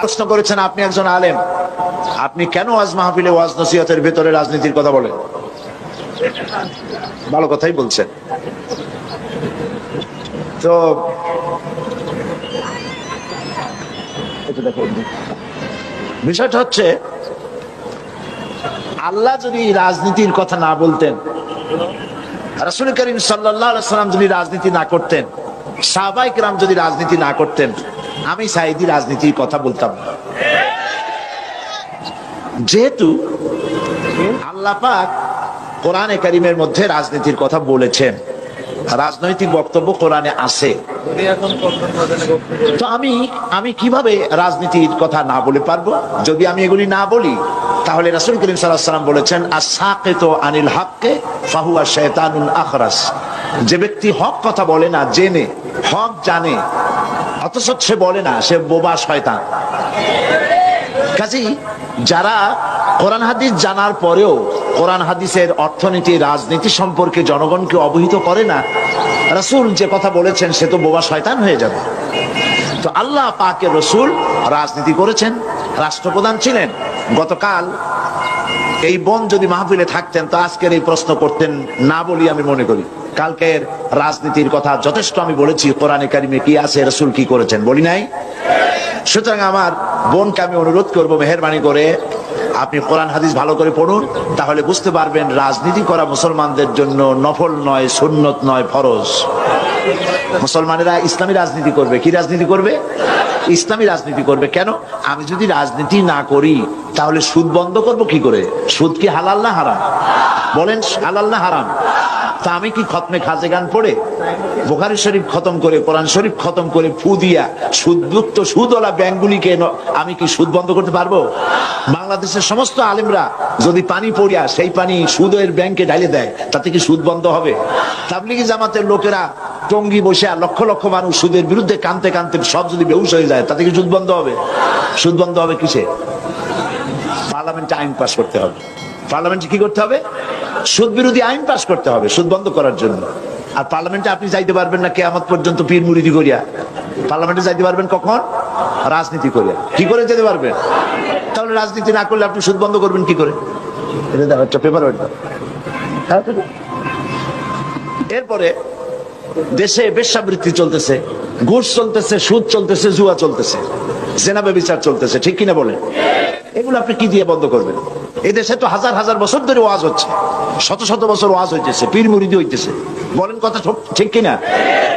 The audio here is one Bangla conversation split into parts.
প্রশ্ন করেছেন, আপনি একজন আলেম। আপনি কেন ওয়াজ মাহফিলে ওয়াজ নসিহতের ভেতরে রাজনীতির কথা বলেন? ভালো কথাই বলছেন। তো বিষয়টা হচ্ছে, আল্লাহ যদি রাজনীতির কথা না বলতেন, রাসুল করিম সাল্লাম যদি রাজনীতি না করতেন সাহবাই রাম যদি রাজনীতি না করতেন আমি সাইদি রাজনীতির কথা বলতাম না। যেহেতু আল্লাহ পাক কোরআনে করিমের মধ্যে রাজনীতির কথা বলেছেন, রাজনৈতিক বক্তব্য কোরআনে আছে। তো আমি আমি কীভাবে রাজনীতির কথা না বলে পারব? যদি আমি এগুলি না বলি, তাহলে রাসুল করিম সাল্লাম বলেছেন আসাকেত আনিল হককে ফাহুয়া শেতানুল আখরাস। যে ব্যক্তি হক কথা বলে না, জেনে, হক জানে অথচ সে বলে না, সে বোবা শয়তান। কাজেই যারা কোরআন হাদিস জানার পরেও কোরআন হাদিসের অর্থনীতি, রাজনীতি সম্পর্কে জনগণকে অবহিত করে না, রাসূল যে কথা বলেছেন সে তো বোবা শয়তান হয়ে যাবে। তো আল্লাহ পাকের রসুল রাজনীতি করেছেন, রাষ্ট্রপ্রধান ছিলেন। গতকাল এই বোন যদি মাহফিলে থাকতেন, তো আজকের এই প্রশ্ন করতেন, না বলি আমি মনে করি। কালকের রাজনীতির কথা যথেষ্ট আমি বলেছি, কোরআনে কারিমে কি আছে, রসুল কি করেছেন, বলি নাই? সুতরাং আমার বোনকে আমি অনুরোধ করব, মেহরবানি করে আপনি কোরআন, হাদিস ভালো করে পড়ুন, তাহলে বুঝতে পারবেন রাজনীতি করা মুসলমানদের জন্য নফল নয়, সুন্নত নয়, ফরজ। মুসলমানেরা ইসলামী রাজনীতি করবে, কি রাজনীতি করবে? ইসলামী রাজনীতি করবে, কেন? আমি যদি রাজনীতি না করি, তাহলে সুদ বন্ধ করব কি করে? সুদ কি হালাল না হারাম? বলেন, হালাল না হারাম? তা আমি কি খতমে খাজে গান পড়ে? বোখারি শরীফ খতম করে, কোরআন শরীফ খতম করে ফু দিয়া সুদযুক্ত সুদওয়ালা ব্যাংকগুলিকে আমি কি সুদ বন্ধ করতে পারব? বাংলাদেশের সমস্ত আলেমরা যদি পানি পড়িয়া সেই পানি সুদের ব্যাংকে ঢালে দেয়, তাতে কি সুদ বন্ধ হবে? তাবলিগি জামাতের লোকেরা টঙ্গি বসে লক্ষ লক্ষ মানুষ সুদের বিরুদ্ধে কানতে কানতে সব যদি বেউস হয়ে যায়, তাতে কি সুদ বন্ধ হবে? সুদ বন্ধ হবে কিসে? পার্লামেন্টে আইন পাস করতে হবে। পার্লামেন্টে কি করতে হবে? সুদ বিরোধী আইন পাস করতে হবে, সুদ বন্ধ করার জন্য। আর পার্লামেন্টে আপনি যাইতে পারবেন না কেয়ামত পর্যন্ত পীর মুরিদি করিয়া। পার্লামেন্টে যাইতে পারবেন কখন? রাজনীতি করিয়া। কি করে যেতে পারবেন? তাহলে রাজনীতি না করলে আপনি সুদ বন্ধ করবেন কি করে? পেপার হ্যাঁ এরপরে দেশে বেশাবৃত্তি চলতেছে, ঘুষ চলতেছে, সুদ চলতেছে, জুয়া চলতেছে, জেনাবে বিচার চলতেছে, ঠিক কিনা বলেন? এগুলো আপনি কি দিয়ে বন্ধ করবেন? এই দেশে তো হাজার হাজার বছর ধরে ওয়াজ হচ্ছে, শত শত বছর ওয়াজ হইতেছে, পীর মুরিদি হইতেছে। বলেন কথা ঠিক কিনা?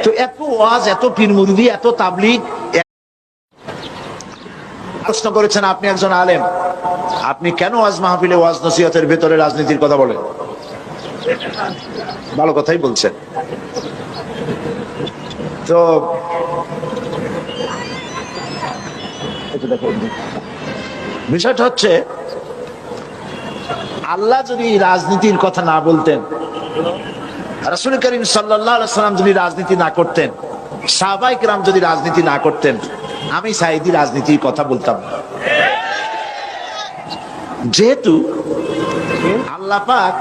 তো এত ওয়াজ, এত পীর মুরিদি, এত তাবলিগ প্রশ্ন করেছেন, আপনি একজন আলেম, আপনি কেন ওয়াজ মাহফিলে ওয়াজ নসিহতের ভেতরে রাজনীতির কথা বলেন? ভালো কথাই বলছেন। তো বিষয়টা হচ্ছে আল্লাহ যদি রাজনীতির কথা না বলতেন, রাসুল করিম সাল্লাম যদি রাজনীতি না করতেন সাহবাইক রাম যদি রাজনীতি না করতেন, আমি সাইদি রাজনীতির কথা বলতাম। যেহেতু আল্লাপাক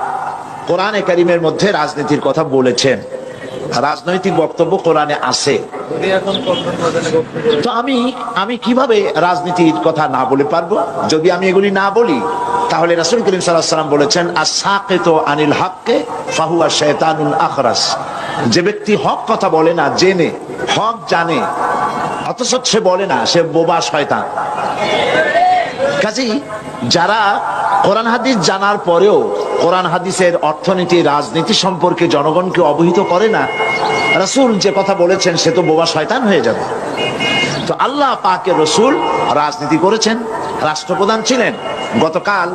কোরআনে করিমের মধ্যে রাজনীতির কথা বলেছেন রাজনৈতিক বক্তব্য কোরআনে আছে। তো আমি আমি কীভাবে রাজনীতির কথা না বলে পারব? যদি আমি এগুলি না বলি, তাহলে রাসুল করিম সাল্লাম বলেছেন তো আনিল হককে ফাহুয়া শেতানুল আখরাস। যে ব্যক্তি হক কথা বলে না, জেনে, হক জানে, অথচ সে বলে না, সে বোবা শয়তান। কাজেই যারা কোরআন হাদিস জানার পরেও কোরআন হাদিসের অর্থনীতি, রাজনীতি সম্পর্কে জনগণকে অবহিত করে না, রাসূল যে কথা বলেছেন সে তো বোবা শয়তান হয়ে যাবে। তো আল্লাহ পাকের রসুল রাজনীতি করেছেন, রাষ্ট্রপ্রধান ছিলেন। গতকাল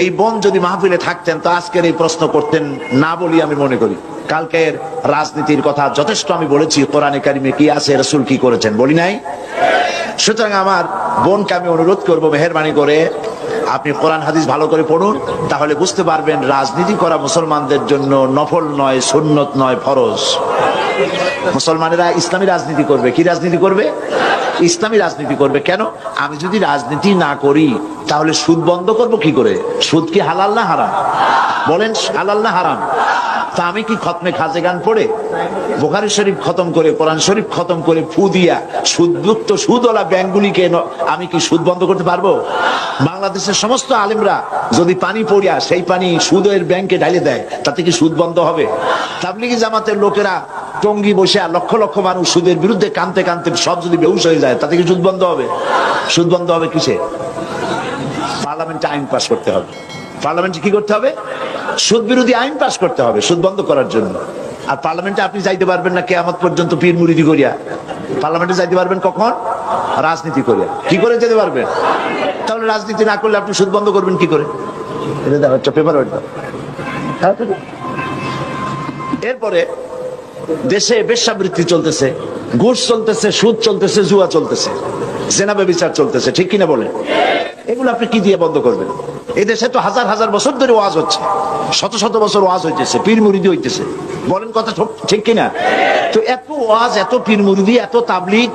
এই বোন যদি মাহফিলে থাকতেন, তো আজকের এই প্রশ্ন করতেন, না বলি আমি মনে করি। কালকের রাজনীতির কথা যথেষ্ট আমি বলেছি, কোরআনে কারিমে কি আছে, রসুল কি করেছেন, বলি নাই? সুতরাং আমার বোনকে আমি অনুরোধ করব, মেহরবানি করে আপনি কোরআন, হাদিস ভালো করে পড়ুন, তাহলে বুঝতে পারবেন রাজনীতি করা মুসলমানদের জন্য নফল নয়, সুন্নত নয়, ফরজ। মুসলমানেরা ইসলামী রাজনীতি করবে। কি রাজনীতি করবে? ইসলামী রাজনীতি করবে। কেন? আমি যদি রাজনীতি না করি, তাহলে সুদ বন্ধ করব কি করে? সুদ কি হালাল না হারাম? বলেন, হালাল না হারাম? তা আমি কি খতমে খাজে গান পড়ে? বোখারি শরীফ খতম করে, কোরআন শরীফ খতম করে ফু দিয়া সুদযুক্ত সুদওয়ালা ব্যাংকগুলিকে আমি কি সুদ বন্ধ করতে পারব? বাংলাদেশের সমস্ত আলেমরা যদি পানি পড়িয়া সেই পানি সুদের ব্যাংকে ঢালে দেয়, তাতে কি সুদ বন্ধ হবে? তাবলিগি জামাতের লোকেরা টঙ্গি বসে লক্ষ লক্ষ মানুষ সুদের বিরুদ্ধে কানতে কানতে সব যদি বেউস হয়ে যায়, তাতে কি সুদ বন্ধ হবে? সুদ বন্ধ হবে কিসে? পার্লামেন্টে আইন পাস করতে হবে। পার্লামেন্টে কি করতে হবে? সুদ বিরোধী আইন পাশ করতে হবে, সুদ বন্ধ করার জন্য। আর পার্লামেন্টে আপনি যাইতে পারবেন না কেয়ামত পর্যন্ত পীর মুরিদি করিয়া। পার্লামেন্টে যাইতে পারবেন কখন? রাজনীতি করিয়া। কি করে যেতে পারবেন? তাহলে রাজনীতি না করলে আপনি সুদ বন্ধ করবেন কি করে? পেপার এরপরে দেশে বেশাবৃত্তি চলতেছে, ঘুষ চলতেছে, সুদ চলতেছে, জুয়া চলতেছে জেনাবে বিচার চলতেছে, ঠিক কিনা বলেন? এগুলো আপনি কি দিয়ে বন্ধ করবেন? এই দেশে তো হাজার হাজার বছর ধরে ওয়াজ হচ্ছে। শত শত বছর ওয়াজ হইতেছে, পীর মুরিদি হইতেছে। বলেন কথা ঠিক- কিনা? তো এত ওয়াজ, এত পীর মুরিদি, এত তাবলিগ